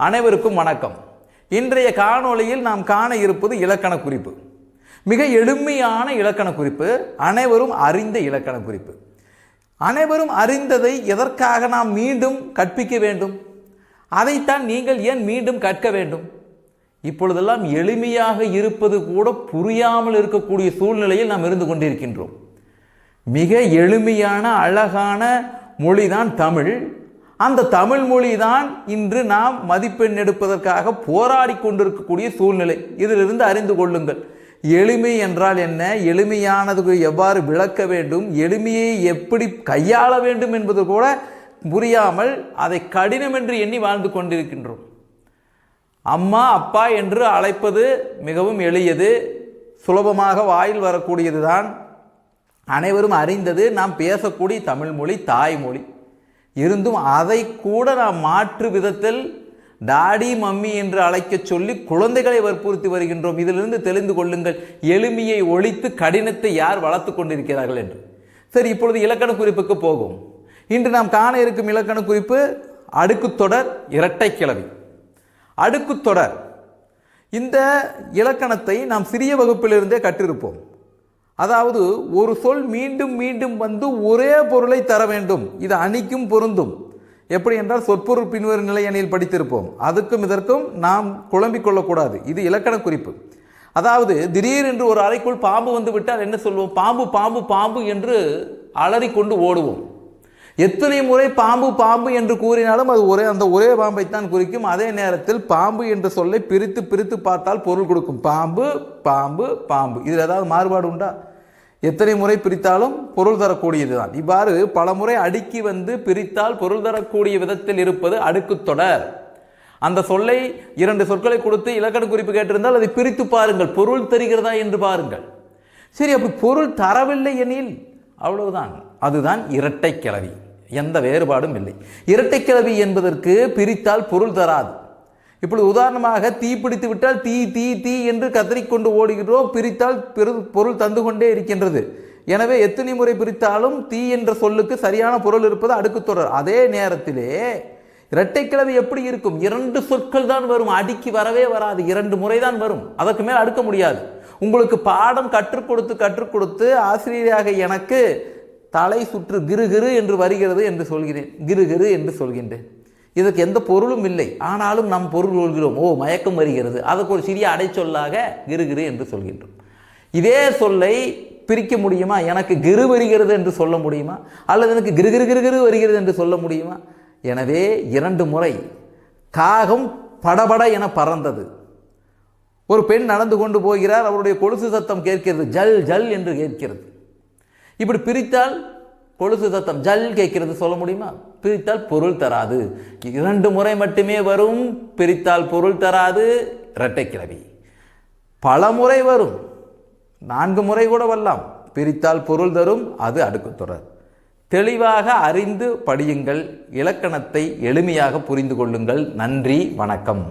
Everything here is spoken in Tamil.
அனைவருக்கும் வணக்கம். இன்றைய காணொளியில் நாம் காண இருப்பது இலக்கண குறிப்பு. மிக எளிமையான இலக்கண குறிப்பு அனைவரும் அறிந்த இலக்கண குறிப்பு. அனைவரும் அறிந்ததை எதற்காக நாம் மீண்டும் கற்பிக்க வேண்டும்? அதைத்தான் நீங்கள் ஏன் மீண்டும் கற்க வேண்டும்? இப்பொழுதெல்லாம் எளிமையாக இருப்பது கூட புரியாமல் இருக்கக்கூடிய சூழ்நிலையில் நாம் இருந்து கொண்டிருக்கின்றோம். மிக எளிமையான அழகான மொழிதான் தமிழ். அந்த தமிழ் மொழி தான் இன்று நாம் மதிப்பெண் எடுப்பதற்காக போராடி கொண்டிருக்கக்கூடிய சூழ்நிலை. இதிலிருந்து அறிந்து கொள்ளுங்கள். எளிமை என்றால் என்ன? எளிமையானது எவ்வாறு விளக்க வேண்டும்? எளிமையை எப்படி கையாள வேண்டும் என்பது கூட புரியாமல் அதை கடினம் என்று எண்ணி வாழ்ந்து கொண்டிருக்கின்றோம். அம்மா அப்பா என்று அழைப்பது மிகவும் எளியது. சுலபமாக வாயில் வரக்கூடியதுதான். அனைவரும் அறிந்தது நாம் பேசக்கூடிய தமிழ்மொழி தாய்மொழி. இருந்தும் அதை கூட நாம் மாற்று விதத்தில் டாடி மம்மி என்று அழைக்கச் சொல்லி குழந்தைகளை வற்புறுத்தி வருகின்றோம். இதிலிருந்து தெரிந்து கொள்ளுங்கள். எளிமையை ஒழித்து கடினத்தை யார் வளர்த்து கொண்டிருக்கிறார்கள் என்று. சரி இப்பொழுது இலக்கண குறிப்புக்கு போகும். இன்று நாம் காண இருக்கும் இலக்கண குறிப்பு அடுக்குத்தொடர் இரட்டை கிளவி அடுக்குத்தொடர். இந்த இலக்கணத்தை நாம் சிறிய வகுப்பிலிருந்தே கற்றிருப்போம். அதாவது ஒரு சொல் மீண்டும் மீண்டும் வந்து ஒரே பொருளை தர வேண்டும். இது அணிக்கும் பொருந்தும். எப்படி என்றால் சொற்பொருள் பின்வரும் நிலையணியில் படித்திருப்போம். அதுக்கும் இதற்கும் நாம் குழம்பிக் கொள்ளக்கூடாது. இது இலக்கண குறிப்பு. அதாவது திடீரென்று ஒரு அறைக்குள் பாம்பு வந்து விட்டால் என்ன சொல்வோம்? பாம்பு பாம்பு பாம்பு என்று அலறிக்கொண்டு ஓடுவோம். எத்தனை முறை பாம்பு பாம்பு என்று கூறினாலும் அது ஒரே அந்த ஒரே பாம்பைத்தான் குறிக்கும். அதே நேரத்தில் பாம்பு என்ற சொல்லை பிரித்து பிரித்து பார்த்தால் பொருள் கொடுக்கும். பாம்பு பாம்பு பாம்பு. இதில் ஏதாவது மாறுபாடு உண்டா? எத்தனை முறை பிரித்தாலும் பொருள் தரக்கூடியது தான் இவ்வாறு பல முறை அடுக்கி வந்து பிரித்தால் பொருள் தரக்கூடிய விதத்தில் இருப்பது அடுக்குத் தொடர். அந்த சொல்லை இரண்டு சொற்களை கொடுத்து இலக்கண குறிப்பு கேட்டிருந்தால் அதை பிரித்து பாருங்கள். பொருள் தருகிறதா என்று பாருங்கள். சரி அப்படி பொருள் தரவில்லை எனில் அவ்வளவுதான். அதுதான் இரட்டை கிளவி எந்த வேறுபாடும் இல்லை. இரட்டை கிளவி என்பதற்கு பிரித்தால் பொருள் தராது. இப்பொழுது உதாரணமாக தீ பிடித்து விட்டால் தீ தீ தீ என்று கத்தரிக்கொண்டு ஓடுகிறோம் பிரித்தால் பெரு பொருள் தந்து கொண்டே இருக்கின்றது. எனவே எத்தனை முறை பிரித்தாலும் தீ என்ற சொல்லுக்கு சரியான பொருள் இருப்பது அடுக்கு தொடர். அதே நேரத்திலே இரட்டைக்கிழவி எப்படி இருக்கும்? இரண்டு சொற்கள் தான் வரும். அடுக்கி வரவே வராது. இரண்டு முறை தான் வரும். அதற்கு மேல் அடுக்க முடியாது. உங்களுக்கு பாடம் கற்றுக் கொடுத்து கற்றுக் கொடுத்து ஆசிரியராக எனக்கு தலை சுற்று கிரு கிரு என்று வருகிறது என்று சொல்கிறேன். கிரு கிரு என்று சொல்கின்றேன். இதற்கு எந்த பொருளும் இல்லை. ஆனாலும் நாம் பொருள் கொள்கிறோம். ஓ மயக்கம் வருகிறது. அதற்கு ஒரு சிறிய அடைச்சொல்லாக கிரு கிரு என்று சொல்கின்றோம். இதே சொல்லை பிரிக்க முடியுமா? எனக்கு கிரு வருகிறது என்று சொல்ல முடியுமா? அல்லது எனக்கு கிரு கிரு கிரு கிரு வருகிறது என்று சொல்ல முடியுமா? எனவே இரண்டு முறை காகம் படபட என பறந்தது. ஒரு பெண் நடந்து கொண்டு போகிறார். அவருடைய கொலுசு சத்தம் கேட்கிறது. ஜல் ஜல் என்று கேட்கிறது. இப்படி பிரித்தால் கொலுசு சத்தம் ஜல் கேட்கிறது சொல்ல முடியுமா? பிரித்தால் பொருள் தராது. இரண்டு முறை மட்டுமே வரும் பிரித்தால் பொருள் தராது இரட்டைக்கிழவி பல முறை வரும் நான்கு முறை கூட வரலாம். பிரித்தால் பொருள் தரும் அது அடுக்கு தொடர். தெளிவாக அறிந்து படியுங்கள் இலக்கணத்தை எளிமையாக புரிந்து கொள்ளுங்கள். நன்றி வணக்கம்.